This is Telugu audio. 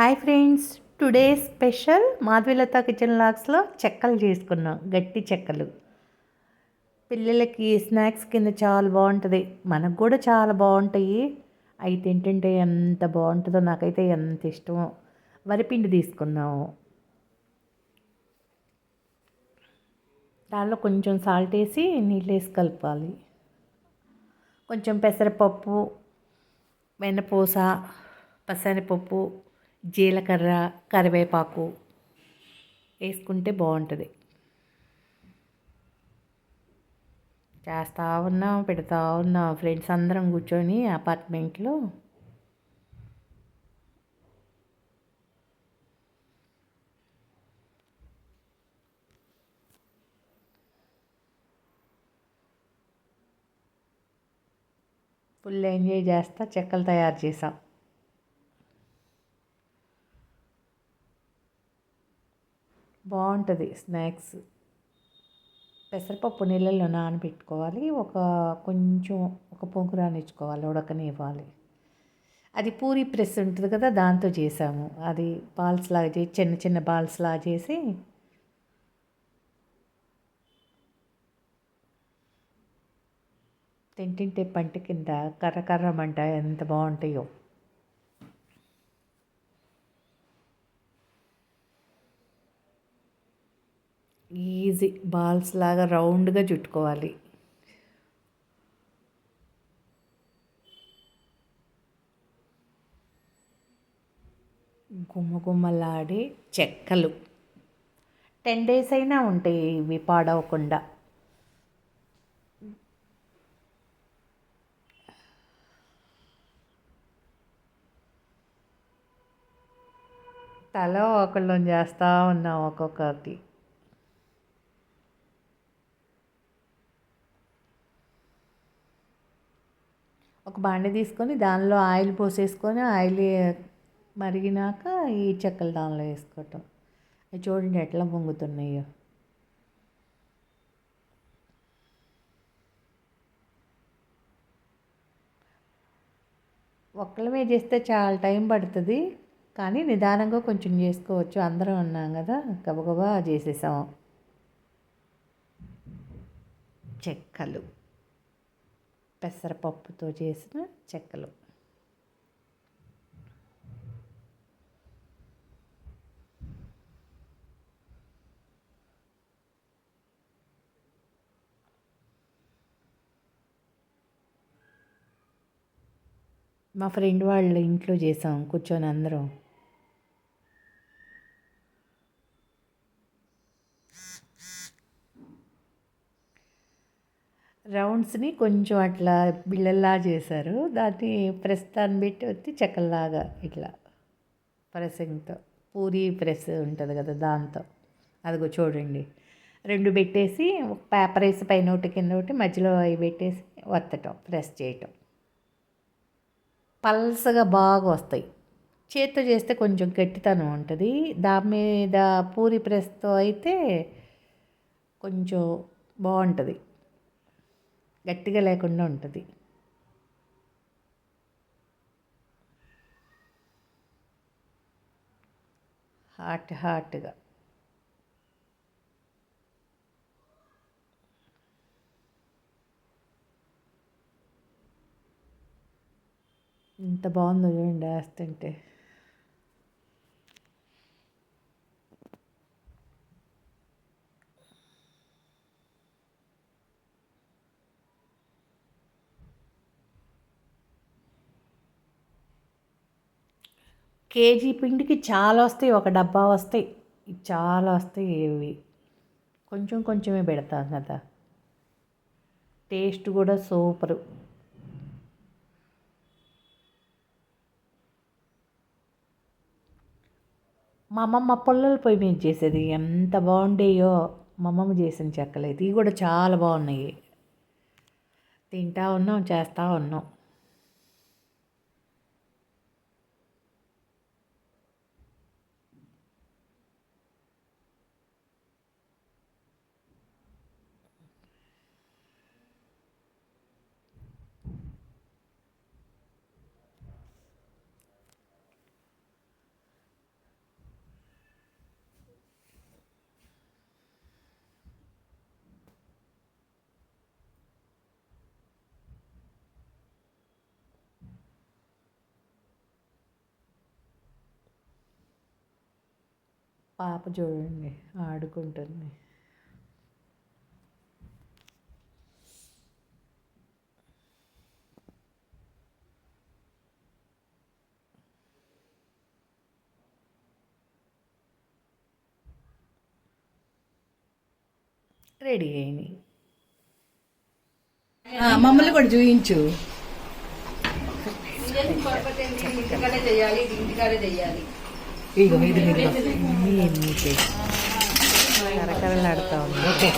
Hi friends today special Madhavilatha kitchen లాక్స్లో చెక్కలు చేసుకున్నాం గట్టి చెక్కలు. పిల్లలకి స్నాక్స్ కింద చాలా బాగుంటుంది మనకు కూడా చాలా బాగుంటాయి. అవి తింటుంటే ఎంత బాగుంటుందో నాకైతే ఎంత ఇష్టమో వరిపిండి తీసుకున్నాము దానిలో కొంచెం సాల్ట్ వేసి నీళ్ళు వేసి కలపాలి. కొంచెం పెసరపప్పు వెన్నపూస పసరపప్పు జీలకర్ర కరివేపాకు వేసుకుంటే బాగుంటుంది. చేస్తూ ఉన్నాం పెడతా ఉన్నాం ఫ్రెండ్స్ అందరం కూర్చొని అపార్ట్మెంట్లో ఫుల్ ఎంజాయ్ చేస్తా చెక్కలు తయారు చేసాం బాగుంటుంది స్నాక్స్. పెసరపప్పు నీళ్ళల్లో నానబెట్టుకోవాలి. ఒక కొంచెం ఒక పొంగు రానిచ్చుకోవాలి. ఉడకనివ్వాలి. అది పూరి ప్రెస్ ఉంటుంది కదా దాంతో చేసాము. అది బాల్స్ లాగా చేసి చిన్న చిన్న బాల్స్ లాగా చేసి తింటింటే పంట కింద కర్ర కర్రమంట ఎంత బాగుంటాయో. ఈజీ బాల్స్ లాగా రౌండ్గా చుట్టుకోవాలి. గుమ్మగుమ్మలాడే చెక్కలు. టెన్ డేస్ అయినా ఉంటాయి ఇవి పాడవకుండా. తల ఒకళ్ళని చేస్తూ ఉన్నాం ఒక్కొక్కటి. ఒక బాండి తీసుకొని దానిలో ఆయిల్ పోసేసుకొని ఆయిల్ మరిగినాక ఈ చెక్కలు దానిలో వేసుకోవటం. చూడండి ఎట్లా పొంగుతున్నాయో. ఒక్కళ్ళమే చేస్తే చాలా టైం పడుతుంది కానీ నిదానంగా కొంచెం చేసుకోవచ్చు. అందరం ఉన్నాం కదా గబగబా చేసేసాము చెక్కలు. పెసరపప్పుతో చేసిన చెక్కలు. మా ఫ్రెండ్ వాళ్ళ ఇంట్లో చేసాం కూర్చొని అందరం. రౌండ్స్ని కొంచెం అట్లా బిళ్ళల్లా చేశారు. దాన్ని ప్రెస్తాన్ని పెట్టి వచ్చి చెక్కల్లాగా ఇట్లా ప్రెస్సింగ్తో. పూరి ప్రెస్ ఉంటుంది కదా దాంతో. అదిగో చూడండి. రెండు పెట్టేసి ఒక పేపర్ వేసి పైన ఒకటి కింద ఒకటి మధ్యలో అవి పెట్టేసి వత్తటం ప్రెస్ చేయటం. పల్సగా బాగా వస్తాయి. చేత్తో చేస్తే కొంచెం గట్టితనం ఉంటుంది. దాని మీద పూరి ప్రెస్తో అయితే కొంచెం బాగుంటుంది. గట్టిగా లేకుండా ఉంటుంది. హాట్ హాట్గా ఇంత బాగుందో చూడండి వేస్తుంటే కేజీ పిండికి చాలా వస్తాయి ఒక డబ్బా వస్తాయి. చాలా వస్తాయి ఇవి. కొంచెం కొంచెమే పెడతాం కదా. టేస్ట్ కూడా సూపరు. మా అమ్మమ్మ పొల్లల పొయ్యి మీద చేసేది ఎంత బాగుండేయో మా అమ్మమ్మ చేసిన చెక్కలేదు ఇవి కూడా చాలా బాగున్నాయి. తింటా ఉన్నాం చేస్తూ ఉన్నాం. పాప చూడండి ఆడుకుంటుంది. రెడీ అయినాయి మమ్మల్ని కూడా చూయించు. ఇంటికాడే చేయాలి ఇది ఇంటికాడే చేయాలి. ഇതിന് കറക്കറിനടുത്ത് ഓക്കെ.